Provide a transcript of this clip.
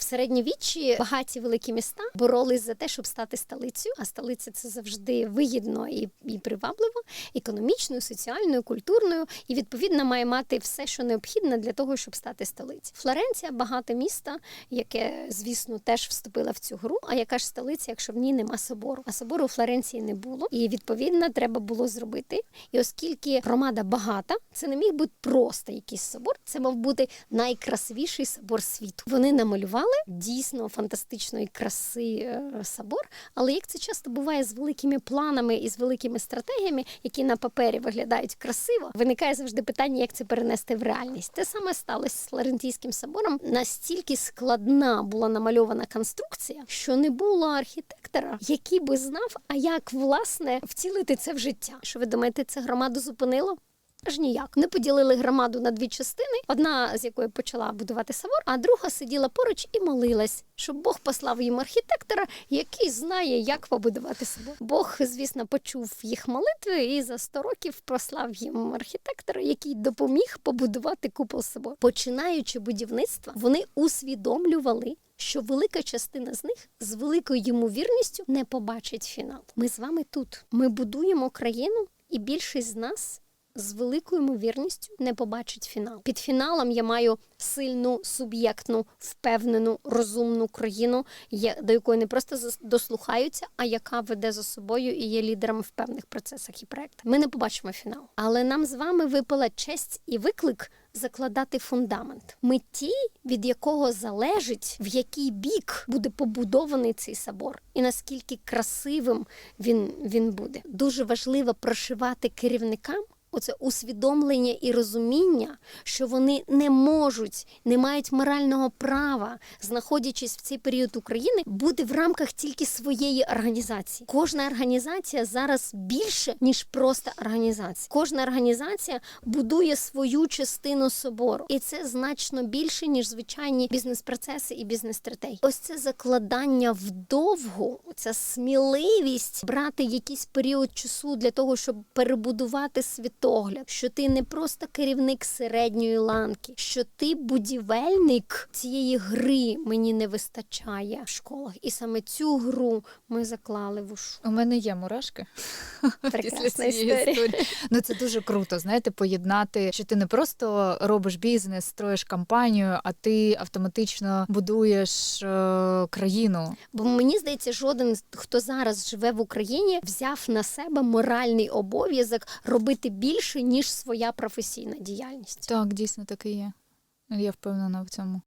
В середньовіччі багаті великі міста боролись за те, щоб стати столицею. А столиця це завжди вигідно і, і привабливо, економічною, соціальною, культурною, і відповідно має мати все, що необхідне для того, щоб стати столицею. Флоренція багате місто, яке, звісно, теж вступило в цю гру. А яка ж столиця, якщо в ній нема собору? А собору у Флоренції не було, і відповідно треба було зробити. І оскільки громада багата, це не міг бути просто якийсь собор, це мав бути найкрасивіший собор світу. Вони намалювали дійсно фантастичної краси е, собор, але як це часто буває з великими планами і з великими стратегіями, які на папері виглядають красиво, виникає завжди питання, як це перенести в реальність. Те саме сталося з Флорентійським собором. Настільки складна була намальована конструкція, що не було архітектора, який би знав, а як власне втілити це в життя. Що ви думаєте, це громаду зупинило? Аж ніяк. Не поділили громаду на дві частини, одна з якої почала будувати собор, а друга сиділа поруч і молилась, щоб Бог послав їм архітектора, який знає, як побудувати собор. Бог, звісно, почув їх молитви і за 100 років послав їм архітектора, який допоміг побудувати купол собору. Починаючи будівництво, вони усвідомлювали. Що велика частина з них з великою ймовірністю не побачить фінал. Ми з вами тут. Ми будуємо країну, і більшість з нас з великою ймовірністю не побачить фінал. Під фіналом я маю сильну, суб'єктну, впевнену, розумну країну, до якої не просто дослухаються, а яка веде за собою і є лідером в певних процесах і проектах. Ми не побачимо фінал. Але нам з вами випала честь і виклик. Закладати фундамент. Ми ті, від якого залежить, в який бік буде побудований цей собор, і наскільки красивим він, він буде. Дуже важливо прошивати керівникам оце усвідомлення і розуміння, що вони не можуть, не мають морального права, знаходячись в цей період України, бути в рамках тільки своєї організації. Кожна організація зараз більше ніж просто організація. Кожна організація будує свою частину собору, і це значно більше ніж звичайні бізнес-процеси і бізнес-стратегії. Ось це закладання вдовгу, ця сміливість брати якийсь період часу для того, щоб перебудувати світогляд, що ти не просто керівник середньої ланки, що ти будівельник цієї гри мені не вистачає в школах. І саме цю гру ми заклали в ушу. У мене є мурашки після Прекрасна цієї історії. Ну це дуже круто, знаєте, поєднати, що ти не просто робиш бізнес, строїш кампанію, а ти автоматично будуєш е, країну. Бо мені здається, жоден хто зараз живе в Україні, взяв на себе моральний обов'язок робити більше ніж своя професійна діяльність. Так, дійсно так і є. Я впевнена в цьому.